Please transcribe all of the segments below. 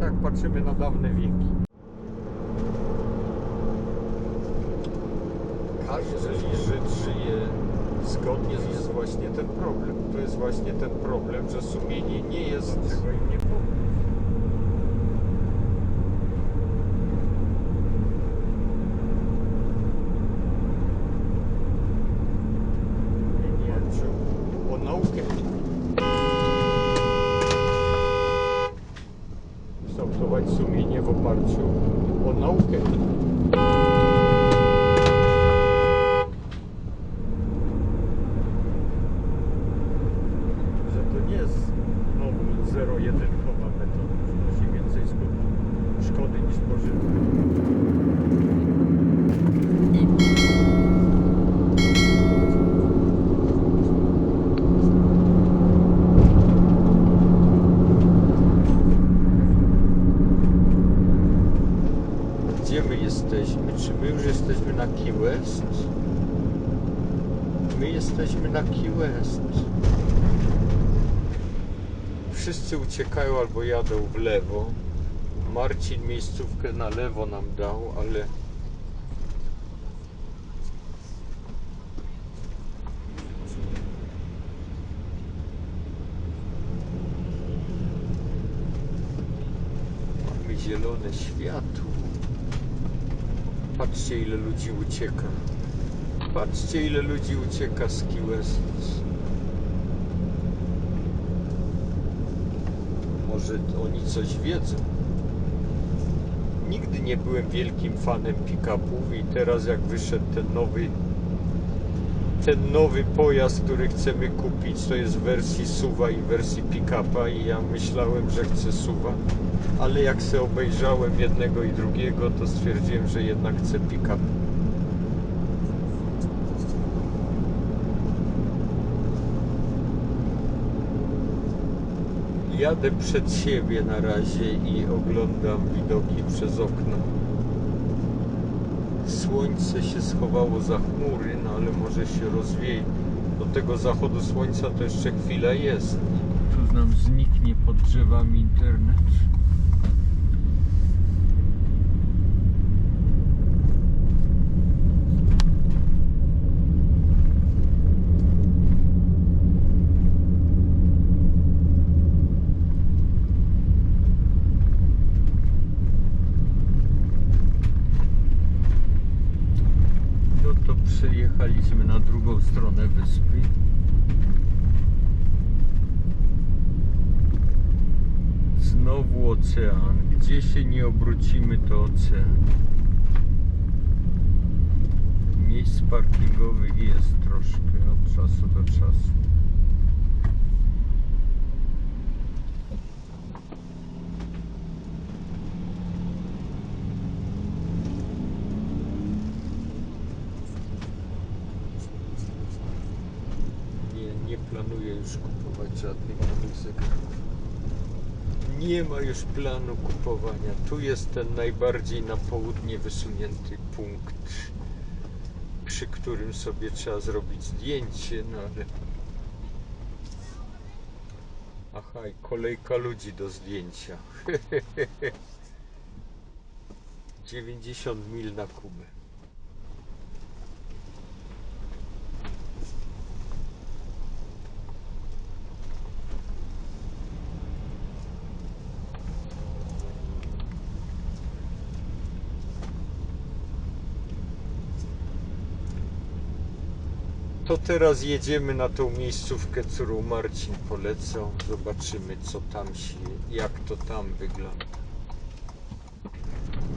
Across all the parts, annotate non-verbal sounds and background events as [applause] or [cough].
jak patrzymy na dawne wieki. Jeżeli Żyd żyje zgodnie, to jest właśnie ten problem. To jest właśnie ten problem, że sumienie nie jest tego im. Nie, nie, o naukę. Kształtować sumienie w oparciu o naukę. Że to nie jest znowu zero-jedynkowa metoda, przynosi więcej skutków szkody niż pożytku. Gdzie my jesteśmy? Czy my już jesteśmy na Key West? My jesteśmy na Key West. Wszyscy uciekają albo jadą w lewo. Marcin miejscówkę na lewo nam dał, ale zielone światło. Patrzcie ile ludzi ucieka. Patrzcie ile ludzi ucieka z Key. Może oni coś wiedzą. Nigdy nie byłem wielkim fanem pick-upów i teraz jak wyszedł ten nowy ten nowy pojazd, który chcemy kupić, to jest w wersji SUVa i wersji pick-upa i ja myślałem, że chcę SUVa, ale jak se obejrzałem jednego i drugiego, to stwierdziłem, że jednak chcę pick-up. Jadę przed siebie na razie i oglądam widoki przez okno. Słońce się schowało za chmury, no ale może się rozwieje. Do tego zachodu słońca to jeszcze chwila jest. Tu nam zniknie pod drzewami internet. No to przejechaliśmy na drugą stronę wyspy. Znowu ocean. Gdzie się nie obrócimy, to ocean. Miejsc parkingowych jest troszkę od czasu do czasu. Nie, nie planuję już kupować żadnych nowych zegarów. Nie ma już planu kupowania. Tu jest ten najbardziej na południe wysunięty punkt, przy którym sobie trzeba zrobić zdjęcie, no ale... Aha, i kolejka ludzi do zdjęcia. [laughs] 90 mil na Kubę. Teraz jedziemy na tą miejscówkę, którą Marcin polecał. Zobaczymy, co tam się, jak to tam wygląda.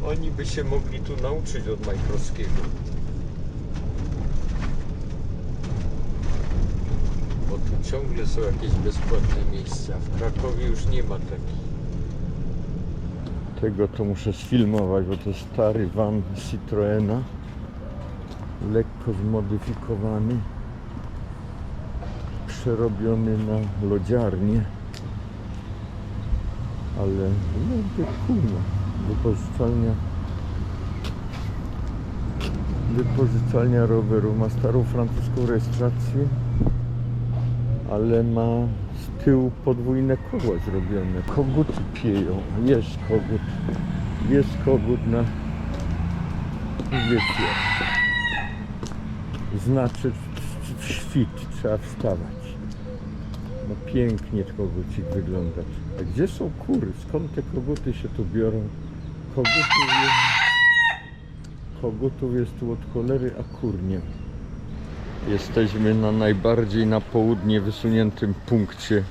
Oni by się mogli tu nauczyć od Majkrowskiego. Bo tu ciągle są jakieś bezpłatne miejsca. W Krakowie już nie ma takich. Tego to muszę sfilmować, bo to stary van Citroena. Lekko zmodyfikowany. Przerobiony na lodziarnię. Ale no kurwa, wypożyczalnia wypożyczalnia roweru ma starą francuską rejestrację ale ma z tyłu podwójne koło zrobione. Koguty pieją. Jest kogut. Jest kogut na... Wiecie. Znaczy świt, trzeba wstawać. No pięknie kogucik wygląda. A gdzie są kury? Skąd te koguty się tu biorą? Kogutów jest, kogutów jest tu od cholery, a kur nie. Jesteśmy na najbardziej na południe wysuniętym punkcie,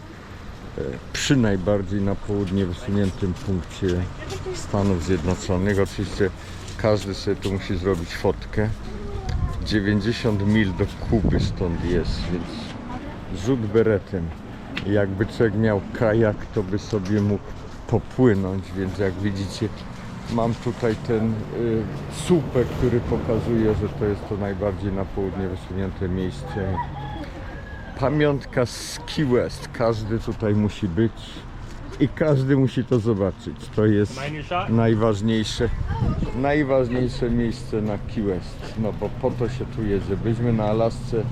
e, przy najbardziej na południe wysuniętym punkcie Stanów Zjednoczonych. Oczywiście każdy sobie tu musi zrobić fotkę. 90 mil do Kuby stąd jest, więc rzut beretem. Jakby człowiek miał kajak, to by sobie mógł popłynąć, więc jak widzicie, mam tutaj ten y, słupek, który pokazuje, że to jest to najbardziej na południe wysunięte miejsce. Pamiątka z Key West. Każdy tutaj musi być i każdy musi to zobaczyć. To jest najważniejsze, najważniejsze miejsce na Key West. No bo po to się tu jedzie. Byliśmy na Alasce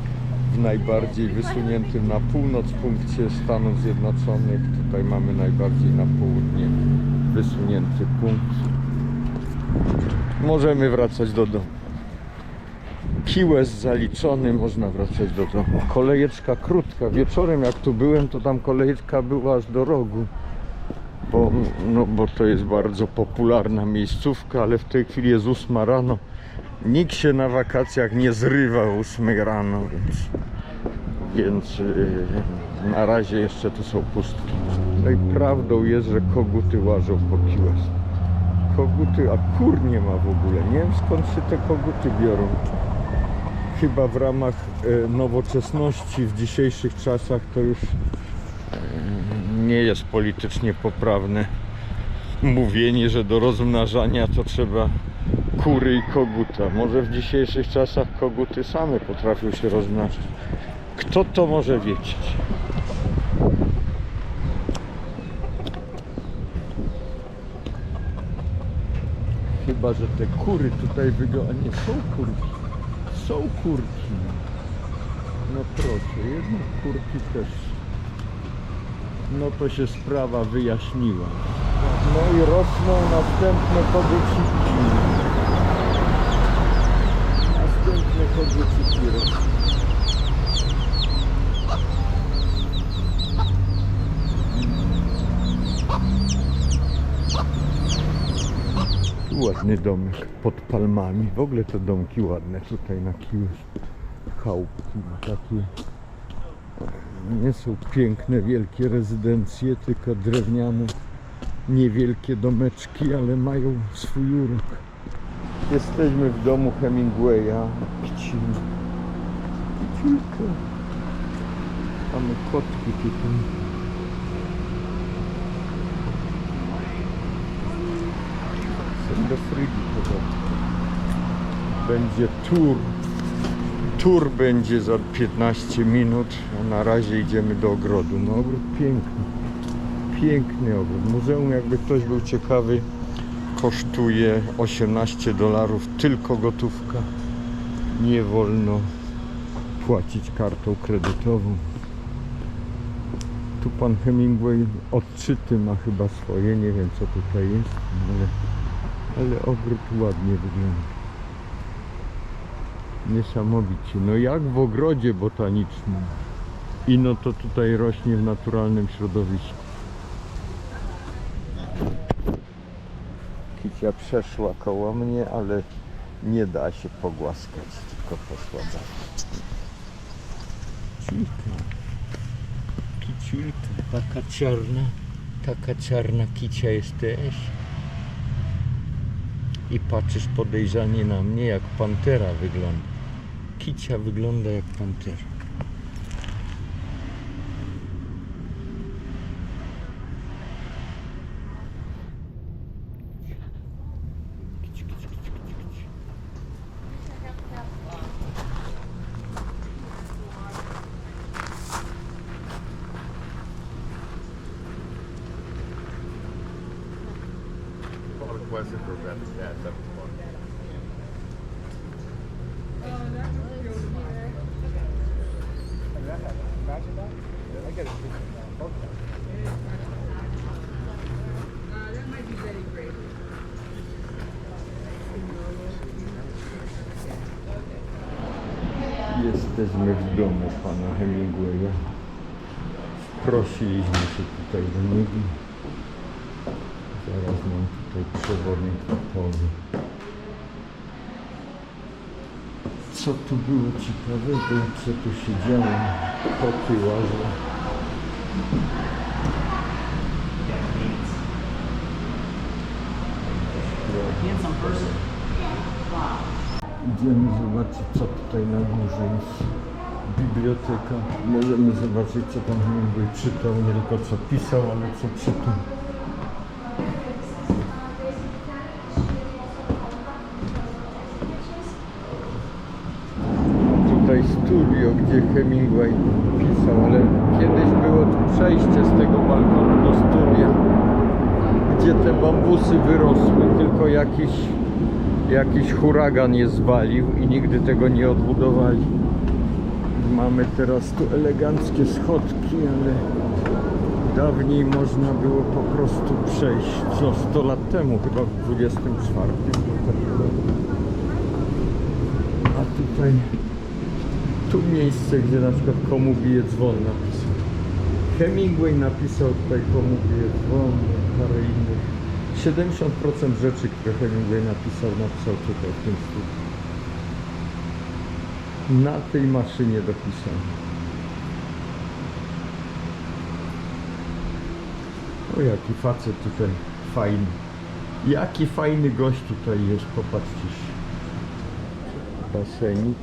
w najbardziej wysuniętym na północ punkcie Stanów Zjednoczonych. Tutaj mamy najbardziej na południe wysunięty punkt. Możemy wracać do domu. West zaliczony, można wracać do domu. Kolejeczka krótka. Wieczorem jak tu byłem, to tam kolejeczka była aż do rogu. Bo, no, bo to jest bardzo popularna miejscówka, ale w tej chwili jest 8 rano. Nikt się na wakacjach nie zrywa o 8 rano, więc, więc yy, na razie jeszcze tu są pustki. No i prawdą jest, że koguty łażą po West. Koguty, a kur nie ma w ogóle. Nie wiem skąd się te koguty biorą. Chyba w ramach e, nowoczesności w dzisiejszych czasach to już e, nie jest politycznie poprawne mówienie, że do rozmnażania to trzeba kury i koguta. Może w dzisiejszych czasach koguty same potrafią się rozmnażać. Kto to może wiedzieć? Chyba, że te kury tutaj wyglądają. Nie, są kurki. Są kurki. No proszę, jednak kurki też. No to się sprawa wyjaśniła. No i rosną następne koguciki. Następne koguciki rosną. Ładny domek pod palmami. W ogóle te domki ładne tutaj na Kiłys. Chałupki ma takie. Nie są piękne, wielkie rezydencje, tylko drewniane, niewielkie domeczki, ale mają swój urok. Jesteśmy w domu Hemingwaya. Kcil. Kcilka. Mamy kotki tutaj. Do frygi. Będzie tour. Tour będzie za 15 minut, a na razie idziemy do ogrodu. No ogród piękny. Piękny ogród. Muzeum, jakby ktoś był ciekawy, kosztuje 18 dolarów, tylko gotówka. Nie wolno płacić kartą kredytową. Tu pan Hemingway odczyty ma chyba swoje, nie wiem co tutaj jest, ale, ale ogród ładnie wygląda. Niesamowicie. No jak w ogrodzie botanicznym. I no to tutaj rośnie w naturalnym środowisku. Kicia przeszła koło mnie, ale nie da się pogłaskać, tylko poszła dalej. Kicilka. Kicilka. Taka czarna, taka czarna kicia jesteś. I patrzysz podejrzanie na mnie, jak pantera wygląda. Kicia wygląda jak pantera. Jesteśmy w domu pana Hemingwaya. Prosiliśmy się tutaj do niego. Zaraz mam tutaj przewodnik opowy. Co tu było ciekawego? Co tu się działo? Koty łażą. handsome person. Idziemy zobaczyć, co tutaj na górze jest. Biblioteka. Możemy zobaczyć, co tam Hemingway czytał, nie tylko co pisał, ale co czytał. Tutaj studio, gdzie Hemingway pisał, ale kiedyś było tu przejście z tego balkonu do studia, gdzie te bambusy wyrosły, tylko jakiś jakiś huragan je zwalił i nigdy tego nie odbudowali. Mamy teraz tu eleganckie schodki, ale dawniej można było po prostu przejść. Co 100 lat temu, chyba w 24. A tutaj tu miejsce, gdzie na przykład komu bije dzwon napisał. Hemingway napisał tutaj komu bije dzwon, parę innych. 70% rzeczy, które Hemingway napisał, napisał tutaj w tym studiu. Na tej maszynie dopisał. O jaki facet tutaj fajny. Jaki fajny gość tutaj jest, popatrzcie się. Basenik,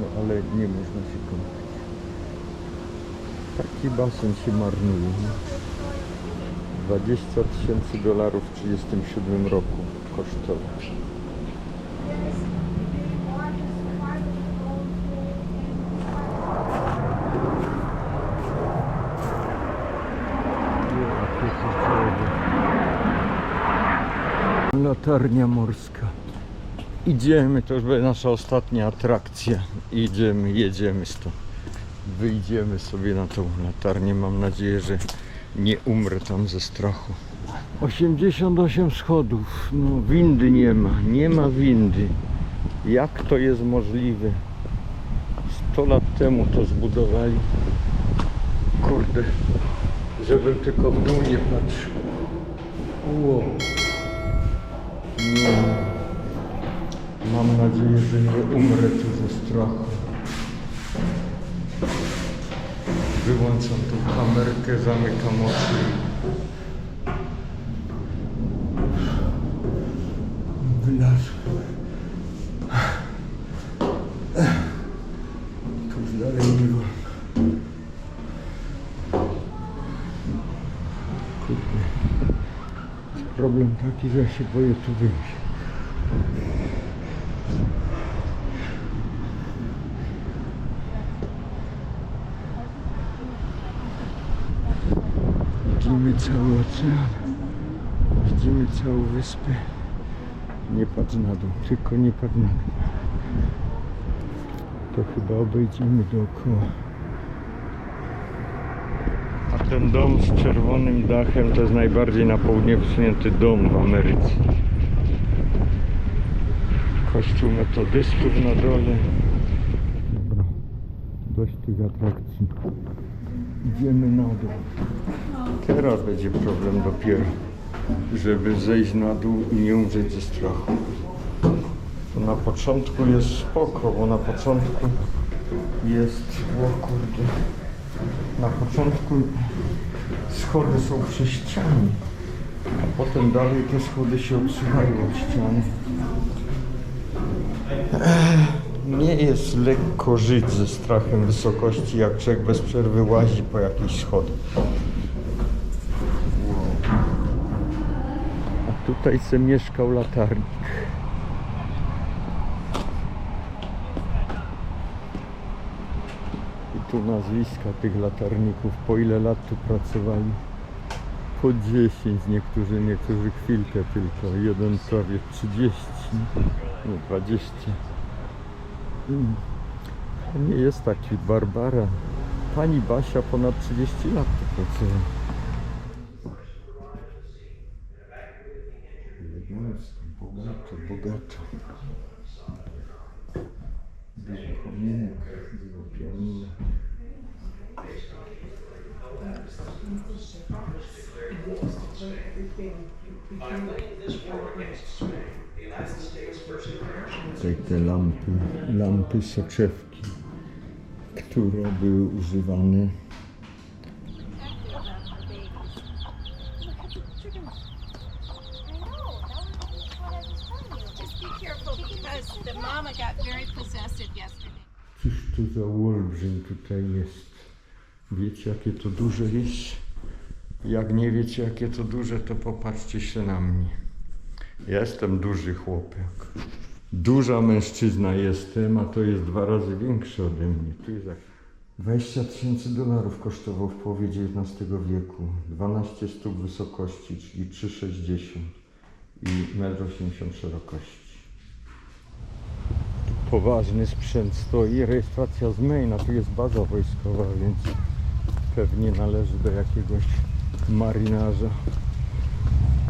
no ale nie można się kąpać. Taki basen się marnuje. Nie? 20 tysięcy dolarów w 1937 roku kosztował. Latarnia morska. Idziemy, to już będzie nasza ostatnia atrakcja. Idziemy, jedziemy stąd. Wyjdziemy sobie na tą latarnię. Mam nadzieję, że nie umrę tam ze strachu. 88 schodów. No windy nie ma. Nie ma windy. Jak to jest możliwe? 100 lat temu to zbudowali. Kurde. Żebym tylko w dół nie patrzył. Ło. Nie. Mam nadzieję, że nie umrę tu ze strachu. Wyłączam tą kamerkę, zamykam oczy. Wylazłem. Tu już dalej nie wolno. Kurde. Problem taki, że się boję tu wyjść. Widzimy cały ocean. Widzimy całą wyspę. Nie patrz na dół, tylko nie patrz na dół. To chyba obejdziemy dookoła. A ten dom z czerwonym dachem to jest najbardziej na południe wysunięty dom w Ameryce. Kościół metodystów na dole. Dobra, dość tych atrakcji. Idziemy na dół. Teraz będzie problem dopiero, żeby zejść na dół i nie umrzeć ze strachu. Na początku jest spoko, bo na początku jest, o kurde, na początku schody są przy ścianie, a potem dalej te schody się odsuwają od ściany. Nie jest lekko żyć ze strachem wysokości, jak człowiek bez przerwy łazi po jakichś schodach. Tutaj se mieszkał latarnik. I tu nazwiska tych latarników, po ile lat tu pracowali. Po 10, niektórzy, niektórzy chwilkę tylko, jeden prawie 30, nie 20. Mm. To nie jest taki Barbara. pani Basia ponad 30 lat tu pracuje. Bogato. Dużo kominek, dużo pianina. Tutaj te lampy, lampy soczewki, które były używane olbrzym tutaj jest? Wiecie jakie to duże jest? Jak nie wiecie jakie to duże, to popatrzcie się na mnie. Ja jestem duży chłopak. Duża mężczyzna jestem, a to jest dwa razy większy ode mnie. Tu jest jak 20 tysięcy dolarów kosztował w połowie XIX wieku. 12 stóp wysokości, czyli 3,60 i 1,80 m szerokości poważny sprzęt stoi, rejestracja z maina, tu jest baza wojskowa, więc pewnie należy do jakiegoś marynarza,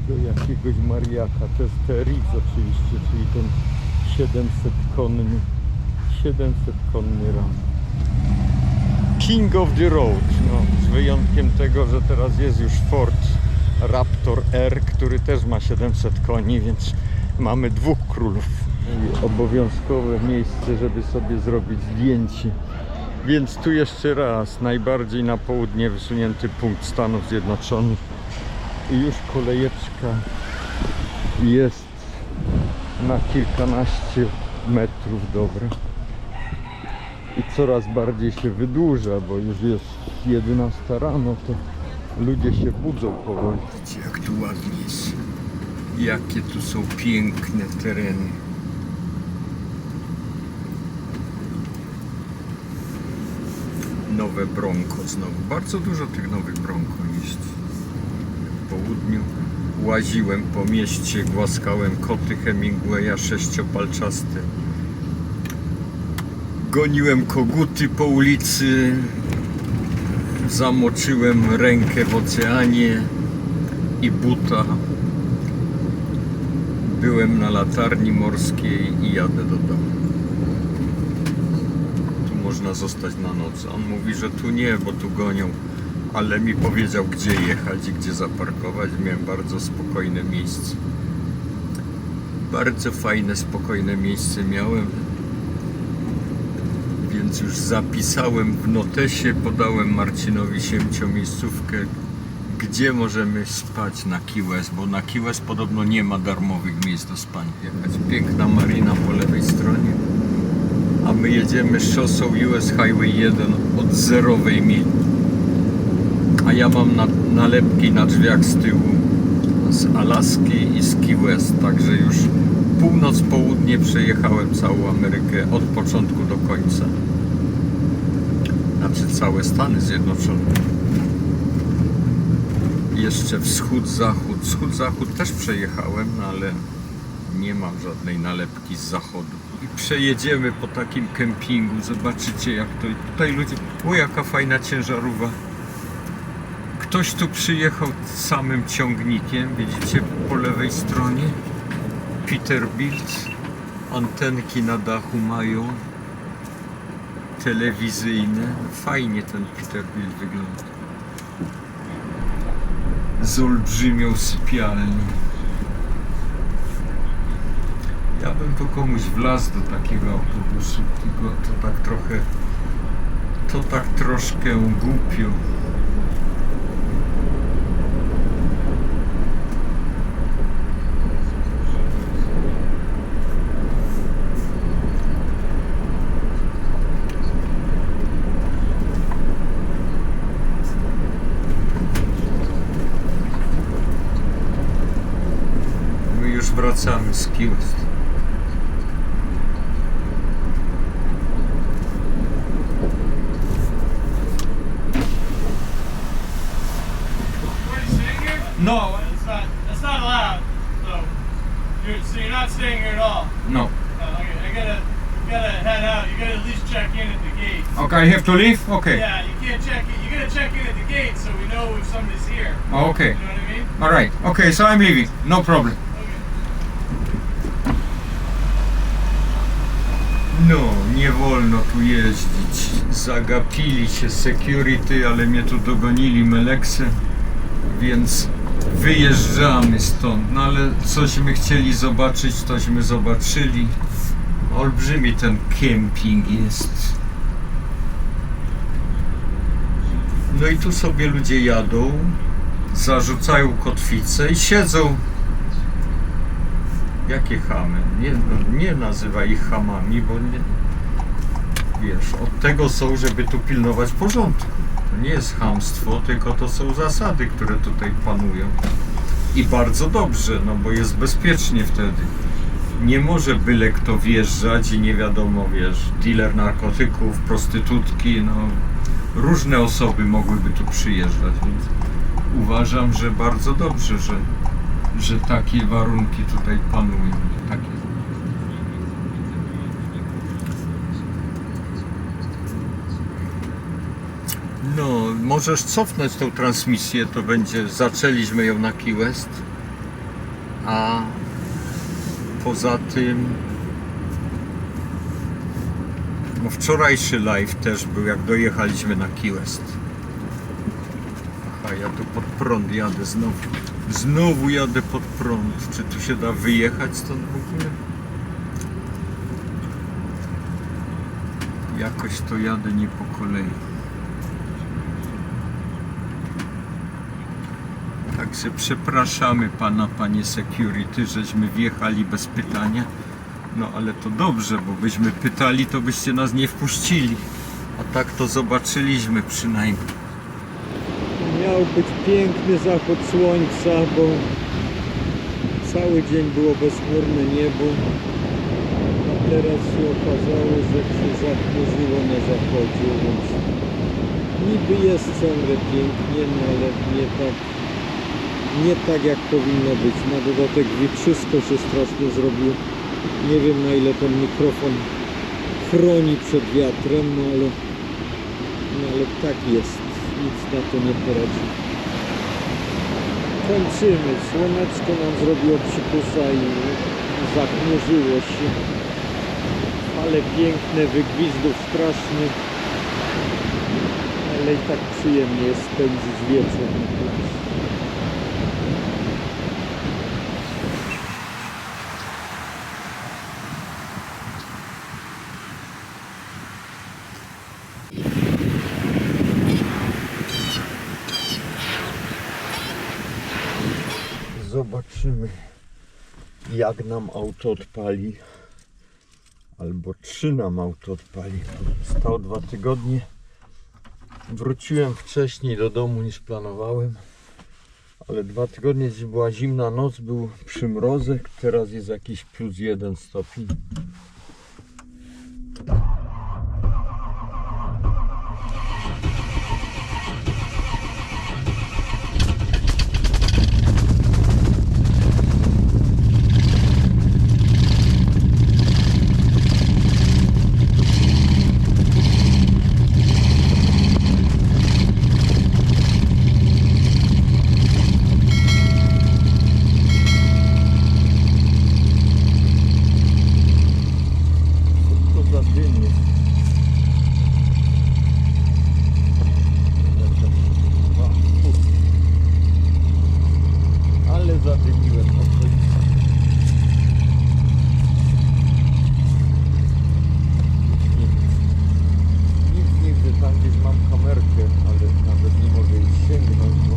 do jakiegoś mariaka. To jest TRX oczywiście, czyli ten 700 konny, 700 konny ram. King of the Road, no, z wyjątkiem tego, że teraz jest już Ford Raptor R, który też ma 700 koni, więc mamy dwóch królów. Obowiązkowe miejsce, żeby sobie zrobić zdjęcie. Więc tu jeszcze raz, najbardziej na południe wysunięty punkt Stanów Zjednoczonych. I już kolejeczka jest na kilkanaście metrów dobra. I coraz bardziej się wydłuża, bo już jest 11 rano, to ludzie się budzą powoli. Widzicie, jak tu ładnie jest. Jakie tu są piękne tereny. Nowe Bronco znowu. Bardzo dużo tych nowych Bronco jest. W południu łaziłem po mieście, głaskałem koty Hemingwaya sześciopalczaste. Goniłem koguty po ulicy. Zamoczyłem rękę w oceanie i buta. Byłem na latarni morskiej i jadę do domu. Można zostać na noc. On mówi, że tu nie, bo tu gonią. Ale mi powiedział, gdzie jechać i gdzie zaparkować. Miałem bardzo spokojne miejsce. Bardzo fajne, spokojne miejsce miałem. Więc już zapisałem w notesie, podałem Marcinowi siemcio miejscówkę, gdzie możemy spać na Key West, bo na Key West podobno nie ma darmowych miejsc do spania. Jakaś piękna marina po lewej stronie, a my jedziemy szosą US Highway 1 od zerowej mili. A ja mam na, nalepki na drzwiach z tyłu z Alaski i z Key West, także już północ, południe przejechałem całą Amerykę od początku do końca. Znaczy całe Stany Zjednoczone jeszcze wschód, zachód. Wschód, zachód też przejechałem, no ale nie mam żadnej nalepki z zachodu. I przejedziemy po takim kempingu, zobaczycie jak to. Tutaj ludzie. O, jaka fajna ciężarówka. Ktoś tu przyjechał samym ciągnikiem, widzicie po lewej stronie. Peterbilt. Antenki na dachu mają. Telewizyjne. Fajnie ten Peterbilt wygląda z olbrzymią sypialnią. Ja bym to komuś wlazł do takiego autobusu, tylko to tak trochę, to tak troszkę głupio. Wracamy z Key West. Are you staying here? No, it's not. It's not allowed. So, you're, so you're not staying here at all. No, No, okay, I gotta, gotta head out. You gotta at least check in at the gate. Okay, I have to leave? Okay. Yeah, you can't check it. You gotta check in at the gate so we know if somebody's here. Okay. You know what I mean? Alright. Okay, so I'm leaving. No problem. No, nie wolno tu jeździć. Zagapili się security, ale mnie tu dogonili meleksy, więc wyjeżdżamy stąd. No ale cośmy chcieli zobaczyć, tośmy zobaczyli. Olbrzymi ten kemping jest. No i tu sobie ludzie jadą, zarzucają kotwicę i siedzą Jakie chamy? Nie, no, nie nazywaj ich chamami, bo nie, wiesz, od tego są, żeby tu pilnować porządku. To nie jest chamstwo, tylko to są zasady, które tutaj panują. I bardzo dobrze, no bo jest bezpiecznie wtedy. Nie może byle kto wjeżdżać i nie wiadomo, wiesz, dealer narkotyków, prostytutki, no różne osoby mogłyby tu przyjeżdżać, więc uważam, że bardzo dobrze, że że takie warunki tutaj panują. Takie. No, możesz cofnąć tą transmisję, to będzie, zaczęliśmy ją na Key West, a poza tym no wczorajszy live też był, jak dojechaliśmy na Key West. Aha, ja tu pod prąd jadę znowu. Znowu jadę pod prąd. Czy tu się da wyjechać stąd w ogóle? Jakoś to jadę nie po kolei. Także przepraszamy pana, panie security, żeśmy wjechali bez pytania. No ale to dobrze, bo byśmy pytali, to byście nas nie wpuścili. A tak to zobaczyliśmy przynajmniej. Miał być piękny zachód słońca, bo cały dzień było bezchmurne niebo. A teraz się okazało, że się zachmurzyło na zachodzie, więc niby jest ciągle pięknie, no ale nie tak, nie tak jak powinno być. Na dodatek wietrzysto się strasznie zrobiło. Nie wiem na ile ten mikrofon chroni przed wiatrem, no ale, no ale tak jest nic na to nie poradzi. Kończymy. Słoneczko nam zrobiło psikusa i zachmurzyło się. Ale piękne, wygwizdów strasznych. Ale i tak przyjemnie jest spędzić wieczór na. Zobaczymy, jak nam auto odpali. Albo czy nam auto odpali. Stał dwa tygodnie. Wróciłem wcześniej do domu niż planowałem. Ale dwa tygodnie była zimna noc, był przymrozek. Teraz jest jakiś plus jeden stopień. Co to za dym jest? A, fu. Ale zadymiłem okolice. Nic nie widzę. Nic nie widzę, tam gdzieś mam kamerkę, ale nawet nie mogę jej sięgnąć, bo...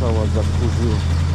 Jest chyba